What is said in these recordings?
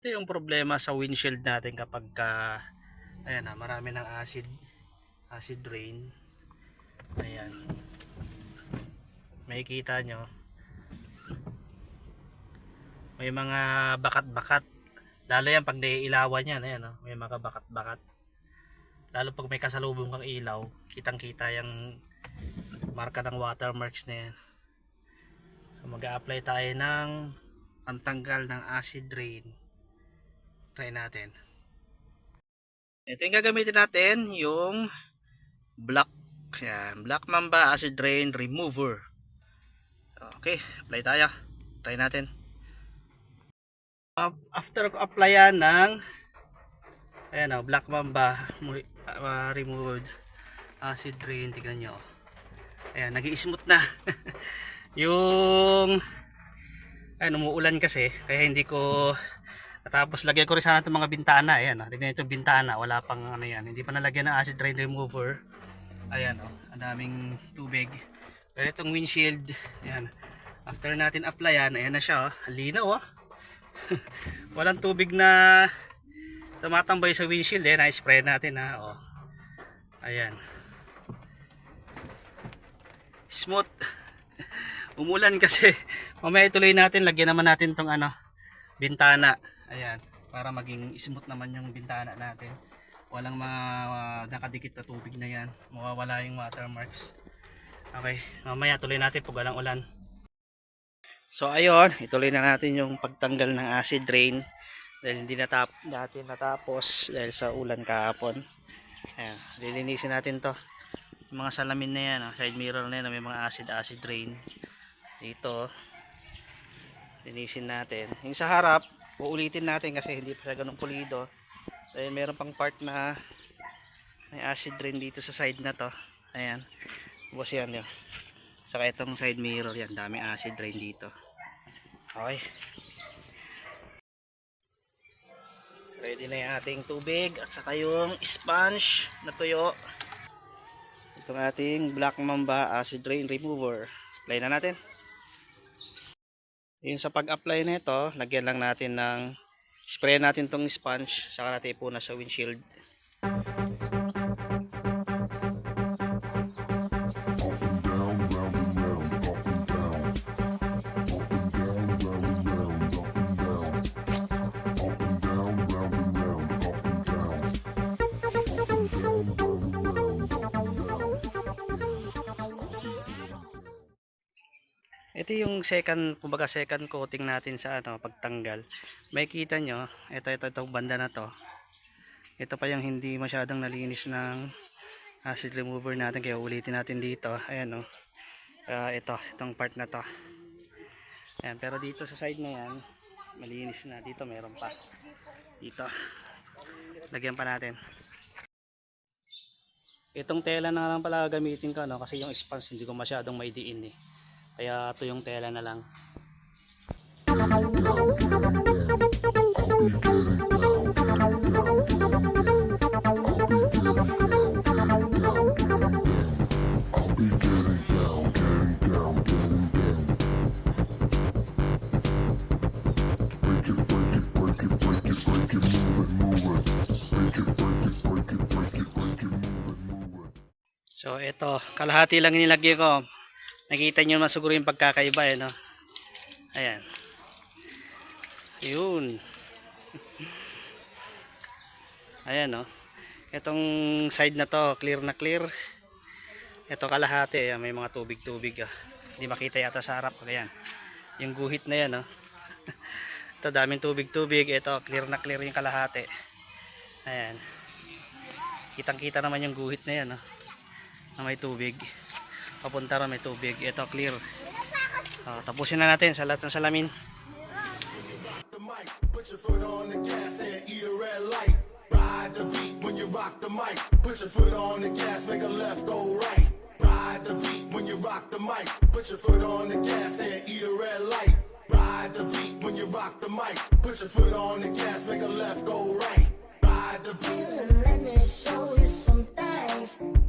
Ito yung problema sa windshield natin kapag ka, ayan na, marami ng acid, acid rain. Ayan. Makikita nyo. May mga bakat-bakat. Lalo yan pag naiilawan yan. Ayan, oh, may mga bakat-bakat. Lalo pag may kasalubong kang ilaw, kitang-kita yung marka ng watermarks na yan. So mag-a-apply tayo ng pantanggal ng acid rain. Try natin. Ito yung gagamitin natin, yung Black, yan, Black Mamba Acid Rain Remover. Okay, apply tayo. Try natin. Af- After ko applyan ng ayan o, Black Mamba uh, removed acid rain, tignan nyo. Ayan, nag smooth na. yung Ayan, umuulan kasi, kaya hindi ko tapos lagyan ko rin sana itong mga bintana. Ayan, oh. tignan itong bintana. Wala pang ano yan. Hindi pa nalagyan ng acid rain remover. Ayan, oh. Ang daming tubig. Pero itong windshield, ayan. After natin applyan, ayan na siya, oh. Linaw, oh. Walang tubig na tumatambay sa windshield. Eh, na-spray natin, ha. Oh. Ayan. Smooth. Umulan kasi. Mamaya ituloy natin. Lagyan naman natin tong ano, bintana. Ayan. Para maging smooth naman yung bintana natin. Walang mga uh, nakadikit na tubig na yan. Mawawala yung watermarks. Okay. Mamaya tuloy natin pag walang ulan. So ayun. Ituloy na natin yung pagtanggal ng acid rain. Dahil hindi natap dati natapos dahil sa ulan kahapon. Ayan. Lilinisin natin to. Yung mga salamin na yan. oh, Side mirror na yan. May mga acid acid rain. Dito. Linisin natin. Yung sa harap, uulitin natin kasi hindi pa siya ganun pulido. Dahil meron pang part na may acid rain dito sa side na to. Ayan. Tapos yan yun. Saka itong side mirror yan. Dami acid rain dito. Okay. Ready na yung ating tubig at saka yung sponge na tuyo. Itong ating Black Mamba Acid Rain Remover. Apply na natin. Yung sa pag-apply na ito, lagyan lang natin ng spray natin tong sponge saka natin ipuna sa windshield. Ito yung second, kumbaga second coating natin sa ano, pagtanggal. May kita nyo, ito, ito, itong banda na to. Ito pa yung hindi masyadong nalinis ng acid remover natin, kaya ulitin natin dito. Ayan o. Ah, ito, itong part na to. Ayan, pero dito sa side na yan, malinis na. Dito meron pa. Dito. Lagyan pa natin. Itong tela na lang pala gamitin ko, no? kasi yung sponge hindi ko masyadong maidiin eh. Kaya ito yung tela na lang. So ito, kalahati lang nilagay ko. Nakita nyo naman siguro yung pagkakaiba eh, no? Ayan. Yun. Ayan, no? Itong side na to, clear na clear. Ito kalahati, ayan, may mga tubig-tubig. Ah. Hindi makita yata sa harap. Ayan. Yung guhit na yan, no? Ito, daming tubig-tubig. Ito, clear na clear yung kalahati. Ayan. Kitang-kita naman yung guhit na yan, no? Na may tubig papunta ron may tubig ito clear Ah, tapusin na natin sa lahat ng salamin. Let me show you some things.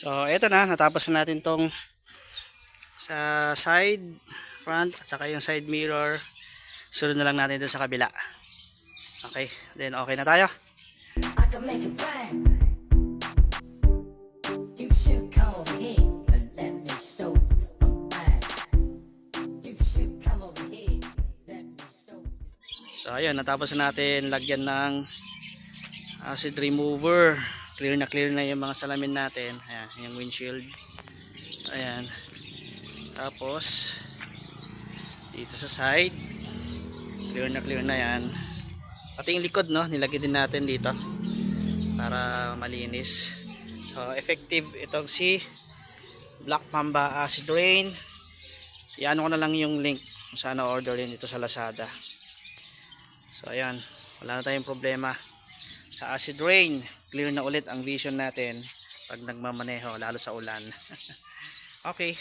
So eto na natapos na natin tong sa side front at saka yung side mirror. Sunod na lang natin dun sa kabila. Okay, then okay na tayo. I can make it bang. So ayun, natapos na natin lagyan ng acid remover. Clear na clear na yung mga salamin natin. Ayan, yung windshield. Ayan. Tapos dito sa side clear na clear na yan. Pati yung likod no, nilagay din natin dito para malinis. So effective itong si Black Mamba Acid Rain. Iano ko na lang yung link kung saan order din dito sa Lazada. So ayan, wala na tayong problema. Sa acid rain, clear na ulit ang vision natin pag nagmamaneho, lalo sa ulan. okay,